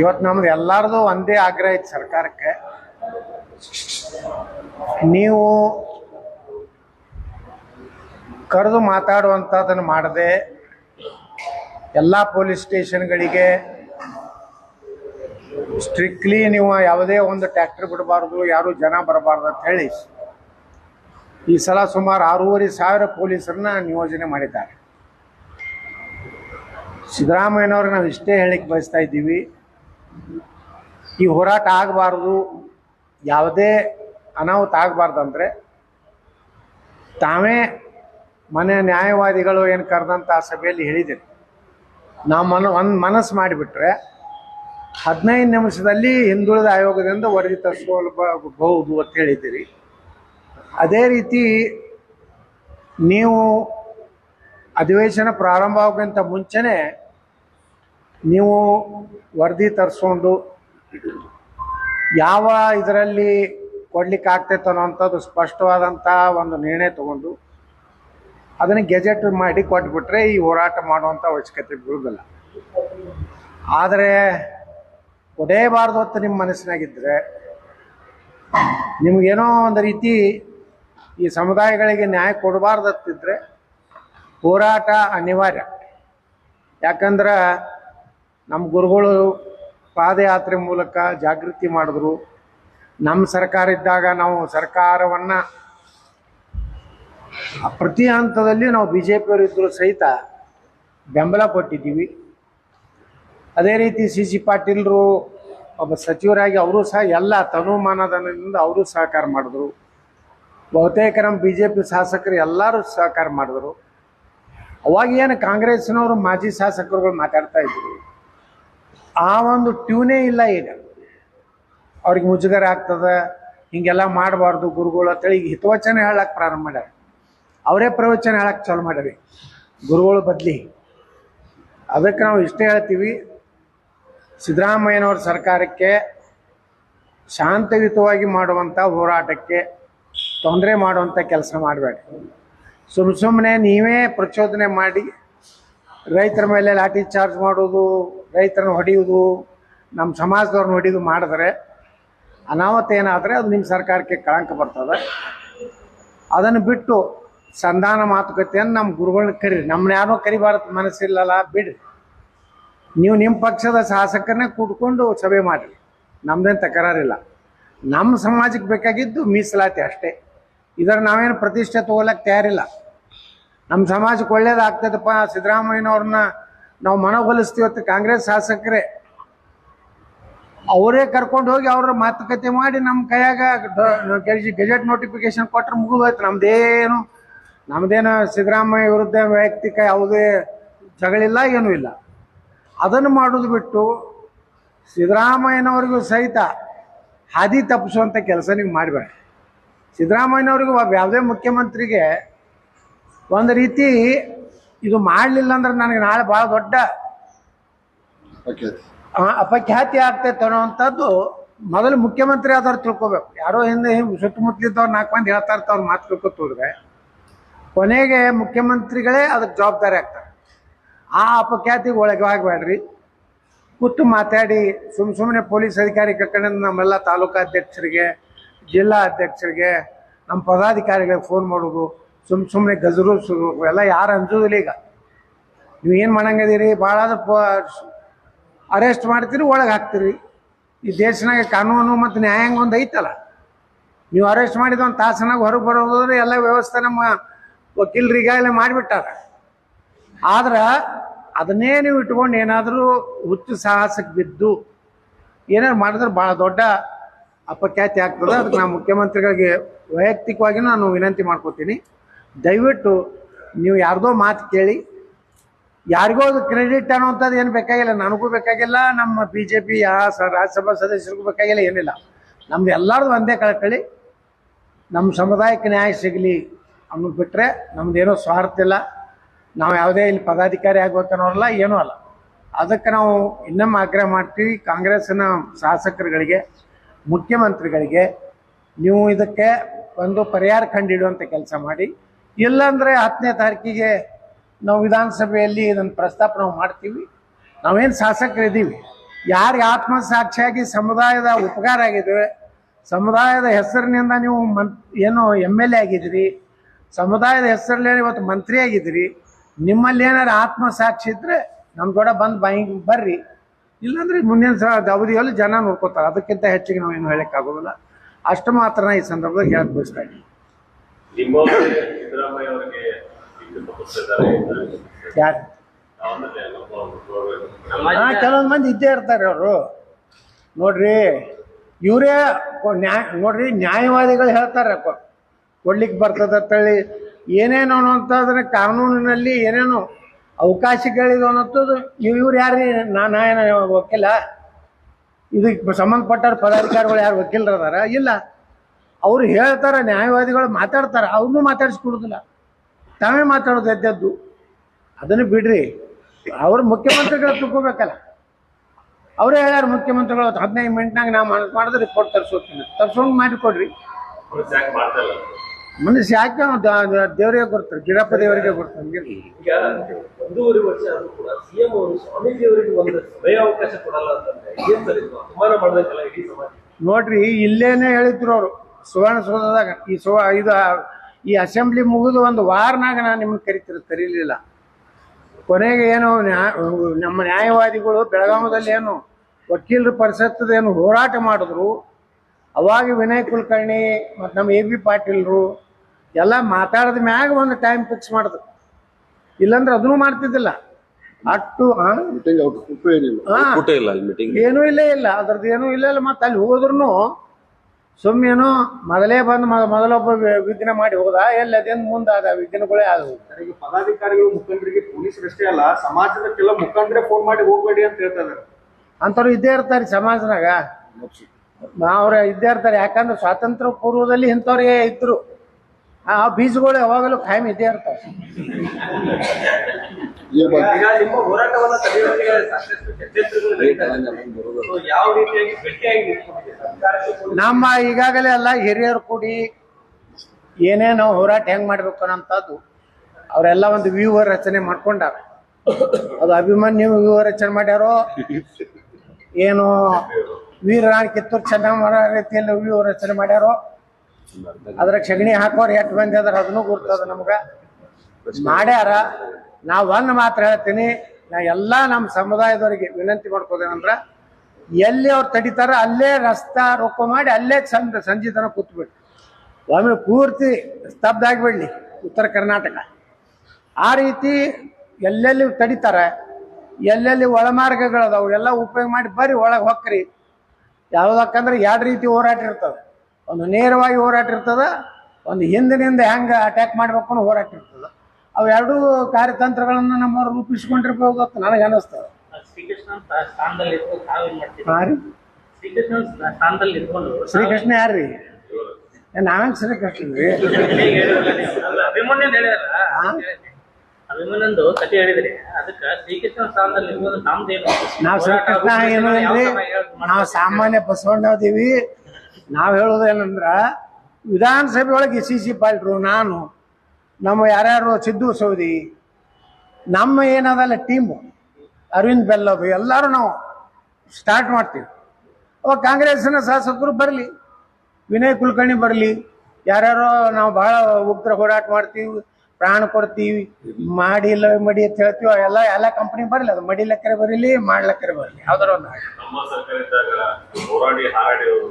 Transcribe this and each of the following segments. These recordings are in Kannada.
ಇವತ್ತು ನಮ್ದು ಎಲ್ಲಾರ್ದು ಒಂದೇ ಆಗ್ರಹ ಐತೆ ಸರ್ಕಾರಕ್ಕೆ. ನೀವು ಕರೆದು ಮಾತಾಡುವಂಥದ್ದನ್ನು ಮಾಡದೆ ಎಲ್ಲ ಪೊಲೀಸ್ ಸ್ಟೇಷನ್ಗಳಿಗೆ ಸ್ಟ್ರಿಕ್ಟ್ಲಿ ನೀವು ಯಾವುದೇ ಒಂದು ಟ್ಯಾಕ್ಟರ್ ಬಿಡಬಾರ್ದು, ಯಾರು ಜನ ಬರಬಾರ್ದು ಅಂತ ಹೇಳಿ ಈ ಸಲ ಸುಮಾರು ಆರೂವರೆ ಸಾವಿರ ಪೊಲೀಸರನ್ನ ನಿಯೋಜನೆ ಮಾಡಿದ್ದಾರೆ. ಸಿದ್ದರಾಮಯ್ಯನವ್ರಿಗೆ ನಾವು ಇಷ್ಟೇ ಹೇಳಿಕ್ಕೆ ಬಯಸ್ತಾ ಇದ್ದೀವಿ. ಈ ಹೋರಾಟ ಆಗಬಾರ್ದು, ಯಾವುದೇ ಅನಾಹುತ ಆಗಬಾರ್ದಂದ್ರೆ ತಾವೇ ಮನೆ ನ್ಯಾಯವಾದಿಗಳು ಏನು ಕರೆದಂಥ ಸಭೆಯಲ್ಲಿ ಹೇಳಿದ್ದೀನಿ. ನಾವು ಮನ, ಒಂದು ಮನಸ್ಸು ಮಾಡಿಬಿಟ್ರೆ ಹದಿನೈದು ನಿಮಿಷದಲ್ಲಿ ಹಿಂದುಳಿದ ಆಯೋಗದಿಂದ ವರದಿ ತರಿಸ್ಕೊಳ್ಬಹುದು ಅಂತ ಹೇಳಿದ್ದೀರಿ. ಅದೇ ರೀತಿ ನೀವು ಅಧಿವೇಶನ ಪ್ರಾರಂಭ ಆಗೋಕ್ಕಿಂತ ಮುಂಚೆನೇ ನೀವು ವರದಿ ತರಿಸ್ಕೊಂಡು ಯಾವ ಇದರಲ್ಲಿ ಕೊಡ್ಲಿಕ್ಕೆ ಆಗ್ತೈತೆ ಅನ್ನೋಂಥದ್ದು ಸ್ಪಷ್ಟವಾದಂಥ ಒಂದು ನಿರ್ಣಯ ತಗೊಂಡು ಅದನ್ನು ಗೆಜೆಟ್ ಮಾಡಿ ಕೊಟ್ಬಿಟ್ರೆ ಈ ಹೋರಾಟ ಮಾಡುವಂಥ ಅವಶ್ಯಕತೆ ಬೀಳೋದಿಲ್ಲ ಆದರೆ ಕೊಡೇಬಾರ್ದು ಅಂತ ನಿಮ್ಮ ಮನಸ್ಸಿನಾಗಿದ್ದರೆ ನಿಮಗೇನೋ ಒಂದು ರೀತಿ ಈ ಸಮುದಾಯಗಳಿಗೆ ನ್ಯಾಯ ಕೊಡಬಾರ್ದತ್ತಿದ್ರೆ ಹೋರಾಟ ಅನಿವಾರ್ಯ. ಯಾಕಂದ್ರೆ ನಮ್ಮ ಗುರುಗಳು ಪಾದಯಾತ್ರೆ ಮೂಲಕ ಜಾಗೃತಿ ಮಾಡಿದ್ರು. ನಮ್ಮ ಸರ್ಕಾರ ಇದ್ದಾಗ ನಾವು ಸರ್ಕಾರವನ್ನು ಪ್ರತಿ ಹಂತದಲ್ಲಿ ನಾವು ಬಿ ಜೆ ಪಿಯವರು ಇದ್ದರೂ ಸಹಿತ ಬೆಂಬಲ ಕೊಟ್ಟಿದ್ದೀವಿ. ಅದೇ ರೀತಿ ಸಿ ಸಿ ಪಾಟೀಲ್ರು ಒಬ್ಬ ಸಚಿವರಾಗಿ ಅವರು ಸಹ ಎಲ್ಲ ತನುಮಾನದಿಂದ ಅವರು ಸಹಕಾರ ಮಾಡಿದ್ರು. ಬಹುತೇಕ ನಮ್ಮ ಬಿ ಜೆ ಪಿ ಶಾಸಕರು ಎಲ್ಲರೂ ಸಹಕಾರ ಮಾಡಿದ್ರು. ಅವಾಗ ಏನು ಕಾಂಗ್ರೆಸ್ನವರು ಮಾಜಿ ಶಾಸಕರುಗಳು ಮಾತಾಡ್ತಾ ಇದ್ರು. ಆ ಒಂದು ಟ್ಯೂನೇ ಇಲ್ಲ ಈಗ. ಅವ್ರಿಗೆ ಮುಜುಗರ ಆಗ್ತದೆ, ಹಿಂಗೆಲ್ಲ ಮಾಡಬಾರ್ದು ಗುರುಗಳು ಅಂತೇಳಿ ಈಗ ಹಿತವಚನ ಹೇಳಕ್ಕೆ ಪ್ರಾರಂಭ ಮಾಡ್ಯಾರ. ಅವರೇ ಪ್ರವಚನ ಹೇಳಕ್ಕೆ ಚಾಲು ಮಾಡ್ಯಾರಿ. ಗುರುಗಳು ಬದಲಿ. ಅದಕ್ಕೆ ನಾವು ಇಷ್ಟೇ ಹೇಳ್ತೀವಿ, ಸಿದ್ದರಾಮಯ್ಯನವ್ರ ಸರ್ಕಾರಕ್ಕೆ ಶಾಂತಯುತವಾಗಿ ಮಾಡುವಂಥ ಹೋರಾಟಕ್ಕೆ ತೊಂದರೆ ಮಾಡುವಂಥ ಕೆಲಸ ಮಾಡಬೇಡಿ. ಸುಮ್ಮ ಸುಮ್ಮನೆ ನೀವೇ ಪ್ರಚೋದನೆ ಮಾಡಿ ರೈತರ ಮೇಲೆ ಲಾಠಿ ಚಾರ್ಜ್ ಮಾಡೋದು ರೈತರನ್ನ ಹೊಡೆಯುವುದು ನಮ್ಮ ಸಮಾಜದವ್ರನ್ನ ಹೊಡೆಯೋದು ಮಾಡಿದ್ರೆ ಅನಾಹುತ ಏನಾದರೆ ಅದು ನಿಮ್ಮ ಸರ್ಕಾರಕ್ಕೆ ಕಳಂಕ ಬರ್ತದೆ. ಅದನ್ನು ಬಿಟ್ಟು ಸಂಧಾನ ಮಾತುಕತೆಯನ್ನು ನಮ್ಮ ಗುರುಗಳನ್ನ ಕರೀರಿ. ನಮ್ಮನ್ನ ಯಾರೋ ಕರಿಬಾರದು ಮನಸ್ಸಿಲ್ಲಲ್ಲ, ಬಿಡ್ರಿ. ನೀವು ನಿಮ್ಮ ಪಕ್ಷದ ಶಾಸಕರನ್ನೇ ಕೂಡ್ಕೊಂಡು ಸಭೆ ಮಾಡಿರಿ. ನಮ್ದೇನು ತಕರಾರಿಲ್ಲ. ನಮ್ಮ ಸಮಾಜಕ್ಕೆ ಬೇಕಾಗಿದ್ದು ಮೀಸಲಾತಿ ಅಷ್ಟೇ. ಇದರ ನಾವೇನು ಪ್ರತಿಷ್ಠೆ ತಗೊಳಕ್ಕೆ ತಯಾರಿಲ್ಲ. ನಮ್ಮ ಸಮಾಜಕ್ಕೆ ಒಳ್ಳೇದಾಗ್ತದಪ್ಪ ಸಿದ್ದರಾಮಯ್ಯನವ್ರನ್ನ ನಾವು ಮನವೊಲಿಸ್ತೀವತ್ತು ಕಾಂಗ್ರೆಸ್ ಶಾಸಕರೇ. ಅವರೇ ಕರ್ಕೊಂಡು ಹೋಗಿ ಅವ್ರ ಮಾತುಕತೆ ಮಾಡಿ ನಮ್ಮ ಕೈಯಾಗ ಗೆಜೆಟ್ ನೋಟಿಫಿಕೇಶನ್ ಕೊಟ್ರೆ ಮುಗಿದೋಯ್ತು ನಮ್ದೇನು ನಮ್ದೇನು ಸಿದ್ದರಾಮಯ್ಯ ವಿರುದ್ಧ ವೈಯಕ್ತಿಕ ಯಾವುದೇ ಜಗಳಿಲ್ಲ, ಏನೂ ಇಲ್ಲ. ಅದನ್ನು ಮಾಡೋದು ಬಿಟ್ಟು ಸಿದ್ದರಾಮಯ್ಯನವ್ರಿಗೂ ಸಹಿತ ಹಾದಿ ತಪ್ಪಿಸುವಂಥ ಕೆಲಸ ನೀವು ಮಾಡಬೇಡ. ಸಿದ್ದರಾಮಯ್ಯನವ್ರಿಗೂ ಯಾವುದೇ ಮುಖ್ಯಮಂತ್ರಿಗೆ ಒಂದು ರೀತಿ ಇದು ಮಾಡಲಿಲ್ಲ ಅಂದ್ರೆ ನನಗೆ ನಾಳೆ ಭಾಳ ದೊಡ್ಡ ಅಪಖ್ಯಾತಿ. ಆಗ್ತೈತೆ ಅನ್ನೋವಂಥದ್ದು ಮೊದಲು ಮುಖ್ಯಮಂತ್ರಿ ಆದವ್ರು ತಿಳ್ಕೊಬೇಕು. ಯಾರೋ ಹಿಂದೆ ಸುತ್ತಮುತ್ತಲಿದ್ದವ್ರು ನಾಲ್ಕು ಮಂದಿ ಹೇಳ್ತಾ ಇರ್ತಾವ್ರ ಮಾತು ತಿಳ್ಕೊತ ಹೋದ್ರೆ. ಕೊನೆಗೆ ಮುಖ್ಯಮಂತ್ರಿಗಳೇ ಅದಕ್ಕೆ ಜವಾಬ್ದಾರಿ ಆಗ್ತಾರೆ. ಆ ಅಪಖ್ಯಾತಿಗೆ ಒಳಗೆ ಆಗಬೇಡ್ರಿ. ಕೂತು ಮಾತಾಡಿ ಸುಮ್ಮ ಸುಮ್ಮನೆ ಪೊಲೀಸ್ ಅಧಿಕಾರಿ ಕರ್ಕೊಂಡು ನಮ್ಮೆಲ್ಲ ತಾಲೂಕಾ ಅಧ್ಯಕ್ಷರಿಗೆ ಜಿಲ್ಲಾ ಅಧ್ಯಕ್ಷರಿಗೆ ನಮ್ಮ ಪದಾಧಿಕಾರಿಗಳಿಗೆ ಫೋನ್ ಮಾಡೋದು. ಸುಮ್ಮ ಸುಮ್ಮನೆ ಗಜರು ಎಲ್ಲ ಯಾರು ಅಂಜೋದಿಲ್ಲ ಈಗ. ನೀವು ಏನು ಮಾಡಂಗದೀರಿ? ಭಾಳ ಅರೆಸ್ಟ್ ಮಾಡ್ತೀರಿ, ಒಳಗೆ ಹಾಕ್ತೀರಿ. ಈ ದೇಶನಾಗ ಕಾನೂನು ಮತ್ತು ನ್ಯಾಯಾಂಗ ಒಂದು ಐತಲ್ಲ. ನೀವು ಅರೆಸ್ಟ್ ಮಾಡಿದ ಒಂದು ತಾಸನಾಗ ಹೊರಗೆ ಬರೋದ್ರೆ ಎಲ್ಲ ವ್ಯವಸ್ಥೆ ನಮ್ಮ ವಕೀಲರು ಈಗಾಗಲೇ ಮಾಡಿಬಿಟ್ಟಾರ. ಆದ್ರೆ ಅದನ್ನೇ ನೀವು ಇಟ್ಕೊಂಡು ಏನಾದರೂ ಹುಚ್ಚು ಸಾಹಸಕ್ಕೆ ಬಿದ್ದು ಏನಾದ್ರು ಮಾಡಿದ್ರೆ ಭಾಳ ದೊಡ್ಡ ಅಪಖ್ಯಾತಿ ಆಗ್ತದೆ. ಅದಕ್ಕೆ ನಾನು ಮುಖ್ಯಮಂತ್ರಿಗಳಿಗೆ ವೈಯಕ್ತಿಕವಾಗಿ ನಾನು ವಿನಂತಿ ಮಾಡ್ಕೋತೀನಿ. ದಯವಿಟ್ಟು ನೀವು ಯಾರ್ದೋ ಮಾತು ಕೇಳಿ. ಯಾರಿಗೋ ಅದು ಕ್ರೆಡಿಟ್ ಅನ್ನೋಂಥದ್ದು ಏನು ಬೇಕಾಗಿಲ್ಲ, ನನಗೂ ಬೇಕಾಗಿಲ್ಲ, ನಮ್ಮ ಬಿ ಜೆ ಪಿ ಯಾ ಸ ರಾಜ್ಯಸಭಾ ಸದಸ್ಯರಿಗೂ ಬೇಕಾಗಿಲ್ಲ, ಏನಿಲ್ಲ. ನಮ್ದು ಎಲ್ಲರದು ಒಂದೇ ಕಳಕಳಿ. ನಮ್ಮ ಸಮುದಾಯಕ್ಕೆ ನ್ಯಾಯ ಸಿಗಲಿ ಅನ್ನೋದು ಬಿಟ್ಟರೆ ನಮ್ದೇನೋ ಸ್ವಾರ್ಥ ಇಲ್ಲ. ನಾವು ಯಾವುದೇ ಇಲ್ಲಿ ಪದಾಧಿಕಾರಿ ಆಗ್ಬೇಕನ್ನೋರಲ್ಲ ಏನೂ ಅಲ್ಲ. ಅದಕ್ಕೆ ನಾವು ಇನ್ನೊಮ್ಮೆ ಆಗ್ರಹ ಮಾಡ್ತೀವಿ, ಕಾಂಗ್ರೆಸ್ಸಿನ ಶಾಸಕರುಗಳಿಗೆ, ಮುಖ್ಯಮಂತ್ರಿಗಳಿಗೆ, ನೀವು ಇದಕ್ಕೆ ಒಂದು ಪರಿಹಾರ ಕಂಡಿಡುವಂಥ ಕೆಲಸ ಮಾಡಿ. ಇಲ್ಲಾಂದರೆ ಹತ್ತನೇ ತಾರೀಕಿಗೆ ನಾವು ವಿಧಾನಸಭೆಯಲ್ಲಿ ಇದನ್ನು ಪ್ರಸ್ತಾಪ ನಾವು ಮಾಡ್ತೀವಿ. ನಾವೇನು ಶಾಸಕರಿದ್ದೀವಿ. ಯಾರಿಗೆ ಆತ್ಮಸಾಕ್ಷಿಯಾಗಿ ಸಮುದಾಯದ ಉಪಕಾರ ಆಗಿದ್ದೀವಿ ಸಮುದಾಯದ ಹೆಸರಿನಿಂದ ನೀವು ಮನ್, ಏನು ಎಂ ಎಲ್ ಎ ಆಗಿದ್ರಿ ಸಮುದಾಯದ ಹೆಸರಲ್ಲಿ ಇವತ್ತು ಮಂತ್ರಿ ಆಗಿದ್ರಿ ನಿಮ್ಮಲ್ಲಿ ಏನಾರು ಆತ್ಮಸಾಕ್ಷಿ ಇದ್ದರೆ ನಮ್ಮ ಕೂಡ ಬಂದು ಬಾಯಿಗೆ ಬರ್ರಿ. ಇಲ್ಲಾಂದ್ರೆ ಮುಂದಿನ ಸಲ ಅವಧಿಯಲ್ಲಿ ಜನ ನೋಡ್ಕೋತಾರೆ. ಅದಕ್ಕಿಂತ ಹೆಚ್ಚಿಗೆ ನಾವೇನು ಹೇಳೋಕ್ಕಾಗೋದಿಲ್ಲ. ಅಷ್ಟು ಮಾತ್ರ ಈ ಸಂದರ್ಭದಲ್ಲಿ ಹೇಳಕ್ ಬಯಸ್ತಾ ಇದ್ದೀನಿ. ಸಿದ್ದರಾಮಯ್ಯ ಅವರಿಗೆ ಯಾರು? ಹಾ ಕೆಲವೊಂದು ಮಂದಿ ಇದ್ದೇ ಇರ್ತಾರೆ ಅವರು. ನೋಡ್ರಿ ಇವರೇ ನ್ಯಾಯ ನೋಡ್ರಿ ನ್ಯಾಯವಾದಿಗಳು ಹೇಳ್ತಾರೆ ಕೊಡ್ಲಿಕ್ಕೆ ಕೊಡ್ಲಿಕ್ಕೆ ಬರ್ತದೆ ಅಂತೇಳಿ. ಏನೇನೋ ಅಂತಂದ್ರೆ ಕಾನೂನಿನಲ್ಲಿ ಏನೇನೋ ಅವಕಾಶಗಳಿದೆ ಇವ್ ಇವ್ರು ಯಾರು? ನಾನು ನಾಯನ ವಕೀಲ ಇದಕ್ಕೆ ಸಂಬಂಧಪಟ್ಟ ಪದಾಧಿಕಾರಿಗಳು ಯಾರು ವಕೀಲರದಾರ ಇಲ್ಲ. ಅವ್ರು ಹೇಳ್ತಾರೆ ನ್ಯಾಯವಾದಿಗಳು ಮಾತಾಡ್ತಾರೆ ಅವ್ರನ್ನೂ ಮಾತಾಡಿಸ್ಕೊಡೋದಿಲ್ಲ ತಾವೇ ಮಾತಾಡೋದು ಎದ್ದದ್ದು. ಅದನ್ನು ಬಿಡ್ರಿ. ಅವ್ರು ಮುಖ್ಯಮಂತ್ರಿಗಳು ತಿಳ್ಕೊಬೇಕಲ್ಲ. ಅವರೇ ಹೇಳ್ಯಾರ ಮುಖ್ಯಮಂತ್ರಿಗಳು ಹದಿನೈದು ಮಿನಿಟ್ನಾಗ ನಾವು ಮನಸ್ಸು ಮಾಡಿದ್ರೆ ರಿಪೋರ್ಟ್ ತರಿಸೋತೀನಿ. ತರ್ಸೋಂಗೆ ಮಾಡಿ ಕೊಡ್ರಿ. ಯಾಕೆ ದೇವರಿಗೆ ಕೊಡ್ತಾರೆ ಗಿಡಪ್ಪ ದೇವರಿಗೆ ಕೊಡ್ತಾರೆ? ಹಂಗೆ. ಒಂದೂವರೆ ವರ್ಷ ಆದ್ರೂ ಕೂಡ ಸಿಎಂ ಅವರು ಸ್ವಾಮೀಜಿ ಅವರಿಗೆ ಒಂದು ಸಮಯ ಅವಕಾಶ ಕೊಡಲ್ಲ ಅಂತಂದ್ರೆ ಏನ್ ಸರ್ ಇದು? ಅಪಮಾನ ಮಾಡ್ಬೇಕಲ್ಲ ಇಡೀ ಸಮಾಜ? ನೋಡ್ರಿ ಇಲ್ಲೇನೆ ಹೇಳಿದ್ರು ಅವರು. ಸುವರ್ಣಸೌಧದಾಗ ಈ ಸುವ ಇದು ಈ ಅಸೆಂಬ್ಲಿ ಮುಗಿದು ಒಂದು ವಾರನಾಗ ನಾನು ನಿಮ್ಗೆ ಕರಿತಿರ ಕರೀಲಿಲ್ಲ. ಕೊನೆಗೆ ಏನು ನ್ಯಾಯ ನಮ್ಮ ನ್ಯಾಯವಾದಿಗಳು ಬೆಳಗಾವದಲ್ಲಿ ಏನು ವಕೀಲರ ಪರಿಷತ್ತದ ಏನು ಹೋರಾಟ ಮಾಡಿದ್ರು. ಅವಾಗ ವಿನಯ್ ಕುಲಕರ್ಣಿ ಮತ್ತು ನಮ್ಮ ಎ ಬಿ ಪಾಟೀಲ್ರು ಎಲ್ಲ ಮಾತಾಡಿದ ಮ್ಯಾಗ ಒಂದು ಟೈಮ್ ಫಿಕ್ಸ್ ಮಾಡಿದ್ರು ಇಲ್ಲಾಂದ್ರೆ ಅದನ್ನೂ ಮಾಡ್ತಿದ್ದಿಲ್ಲ. ಅಟ್ಟು ಆ? ಮೀಟಿಂಗ್ ಔಟ್ ಕುಟ್ಟು ಏನಿಲ್ಲ. ಇಲ್ಲ ಮೀಟಿಂಗ್ ಏನೂ ಇಲ್ಲೇ ಇಲ್ಲ. ಅದ್ರದ್ದು ಏನೂ ಇಲ್ಲ ಇಲ್ಲ. ಮತ್ತೆ ಅಲ್ಲಿ ಹೋದ್ರೂ ಸುಮ್ಮನೇನು ಮೊದಲೇ ಬಂದು ಮೊದ ಮೊದಲೊಬ್ಬ ವಿಘ್ನ ಮಾಡಿ ಹೋದ ಎಲ್ಲಿ ಅದೇನು ಮುಂದಾದ? ವಿಘ್ನಗಳೇ ಆದವು. ಈಗ ಪದಾಧಿಕಾರಿಗಳು ಮುಖಂಡರಿಗೆ ಪೊಲೀಸರಷ್ಟೇ ಅಲ್ಲ ಸಮಾಜದ ಕೆಲ ಮುಖಂಡರೇ ಫೋನ್ ಮಾಡಿ ಹೋಗ್ಬೇಡಿ ಅಂತ ಹೇಳ್ತಾರೆ ಅಂಥವ್ರು ಇದ್ದೇ ಇರ್ತಾರೆ ಸಮಾಜನಾಗ. ಅವ್ರ ಇದ್ದೇ ಇರ್ತಾರೆ. ಯಾಕಂದ್ರೆ ಸ್ವಾತಂತ್ರ್ಯ ಪೂರ್ವದಲ್ಲಿ ಇಂಥವ್ರಿಗೆ ಇದ್ರು. ಆ ಬೀಜಗಳು ಯಾವಾಗಲೂ ಖಾಯಂ ಇದ್ದೇ ಇರ್ತಾವೆ. ನಿಮ್ಮ ಈಗಾಗಲೇ ಎಲ್ಲ ಹಿರಿಯರು ಕೂಡಿ ಏನೇ ನಾವು ಹೋರಾಟ ಹೆಂಗ್ ಮಾಡ್ಬೇಕು ಅನ್ನೋಂಥದ್ದು ಅವರೆಲ್ಲ ಒಂದು ವ್ಯೂಹ ರಚನೆ ಮಾಡ್ಕೊಂಡಾರ. ಅದು ಅಭಿಮನ್ಯು ವ್ಯೂಹ ರಚನೆ ಮಾಡ್ಯಾರೋ ಏನು ವೀರ ಕಿತ್ತೂರು ಚೆನ್ನಮ್ಮ ರೀತಿಯಲ್ಲಿ ವ್ಯೂಹ ರಚನೆ ಮಾಡ್ಯಾರೋ ಅದ್ರ ಸಗಣಿ ಹಾಕೋರು ಎಷ್ಟು ಮಂದಿ ಅದ್ರ ಅದನ್ನು ಗುರ್ತದ ನಮ್ಗೆ. ಮಾಡ್ಯಾರ. ನಾ ಒಂದು ಮಾತ್ರ ಹೇಳ್ತೀನಿ, ನಾ ಎಲ್ಲ ನಮ್ಮ ಸಮುದಾಯದವರಿಗೆ ವಿನಂತಿ ಮಾಡ್ಕೋದೇನಂದ್ರ, ಎಲ್ಲಿ ಅವ್ರು ತಡಿತಾರ ಅಲ್ಲೇ ರಸ್ತಾ ರೊಕ್ಕ ಮಾಡಿ ಅಲ್ಲೇ ಚಂದ ಸಂಜೆ ತನಕ ಕೂತ್ಬಿಡಿ ಒಮ್ಮೆ ಪೂರ್ತಿ ಸ್ತಬ್ಧ ಆಗಿಬಿಡ್ಲಿ ಉತ್ತರ ಕರ್ನಾಟಕ. ಆ ರೀತಿ ಎಲ್ಲೆಲ್ಲಿ ತಡಿತಾರೆ, ಎಲ್ಲೆಲ್ಲಿ ಒಳಮಾರ್ಗಗಳದಾವು ಎಲ್ಲ ಉಪಯೋಗ ಮಾಡಿ ಬರ್ರಿ ಒಳಗೆ ಹೊಕ್ರಿ. ಯಾವುದಕ್ಕಂದ್ರೆ ಎರಡು ರೀತಿ ಹೋರಾಟ ಇರ್ತದೆ. ಒಂದು ನೇರವಾಗಿ ಹೋರಾಟ ಇರ್ತದೆ ಒಂದು ಹಿಂದಿನಿಂದ ಹೆಂಗೆ ಅಟ್ಯಾಕ್ ಮಾಡ್ಬೇಕು ಅನ್ನೋ ಹೋರಾಟ ಇರ್ತದೆ. ಅವು ಎರಡೂ ಕಾರ್ಯತಂತ್ರಗಳನ್ನು ನಮ್ಮವ್ರು ರೂಪಿಸ್ಕೊಂಡಿರ್ಬೋದು ಅಂತ ನನಗೆ ಅನ್ನಿಸ್ತದೆ ಶ್ರೀಕೃಷ್ಣ ಯಾರ್ರಿ? ನಾವೇನು ಶ್ರೀಕೃಷ್ಣ ರೀ? ಅಭಿಮನ್ಯನ್ ಹೇಳ್ಯಾರ ಅಭಿಮನ್ಯಂದು ಕಥೆ ಹೇಳಿದ್ರಿ. ಅದಕ್ಕ ಶ್ರೀಕೃಷ್ಣ ಸ್ಥಾನದಲ್ಲಿ ನಮ್ದೇನು ನಾವು ಶ್ರೀಕೃಷ್ಣ ನಾವು ಸಾಮಾನ್ಯ ಬಸವಣ್ಣದೀವಿ ನಾವು ಹೇಳೋದು ಏನಂದ್ರ ವಿಧಾನಸಭೆ ಒಳಗೆ ಸಿ ಸಿ ಪಾಲ್ಟ್ರು, ನಾನು, ನಮ್ಮ ಯಾರ್ಯಾರು ಸಿದ್ದು ಸೌದಿ, ನಮ್ಮ ಏನದಲ್ಲ ಟೀಮು ಅರವಿಂದ್ ಬೆಲ್ಲದು, ಎಲ್ಲರೂ ನಾವು ಸ್ಟಾರ್ಟ್ ಮಾಡ್ತೀವಿ. ಅವಾಗ ಕಾಂಗ್ರೆಸ್ಸಿನ ಶಾಸಕರು ಬರಲಿ, ವಿನಯ್ ಕುಲಕರ್ಣಿ ಬರಲಿ, ಯಾರ್ಯಾರೋ ನಾವು ಭಾಳ ಉಗ್ರ ಹೋರಾಟ ಮಾಡ್ತೀವಿ ಪ್ರಾಣ ಕೊಡ್ತೀವಿ ಮಾಡಿಲ್ಲ ಮಡಿ ಅಂತ ಹೇಳ್ತೀವಿ ಎಲ್ಲ ಎಲ್ಲ ಕಂಪನಿ ಬರಲಿ ಅದು ಮಡಿಲಕ್ಕರೆ ಬರಲಿ ಮಾಡ್ಲಕ್ಕರೆ ಬರಲಿ ಯಾವ್ದಾರ ಒಂದು ಆಗ್ಲಿ. ನಮ್ಮ ಸರ್ಕಾರ ಇದ್ದಾಗ ಹೋರಾಡಿ ಹಾರಾಡಿ ಅವರು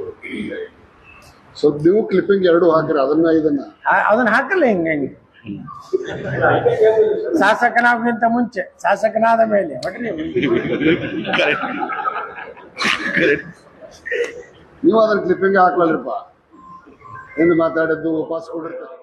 ಸ್ವಲ್ಪ ನೀವು ಕ್ಲಿಪ್ಪಿಂಗ್ ಎರಡು ಹಾಕಿರಿ ಅದನ್ನ ಇದನ್ನ. ಆ- ಅದನ್ನ ಹಾಕಲ್ಲ ಹಿಂಗೆ ಹಿಂಗೆ? ಶಾಸಕನಾಗಿಂತ ಮುಂಚೆ ಶಾಸಕನಾದ ಮೇಲೆ ಹೊಡ್ರಿ ನೀವು. ಅದನ್ನ ಕ್ಲಿಪ್ಪಿಂಗ್ ಹಾಕ್ಲಲ್ರಿಪ್ಪ. ಎಂದು ಮಾತಾಡಿದ್ದು ವಾಪಸ್ ಕೊಡಿರ್ತಾರೆ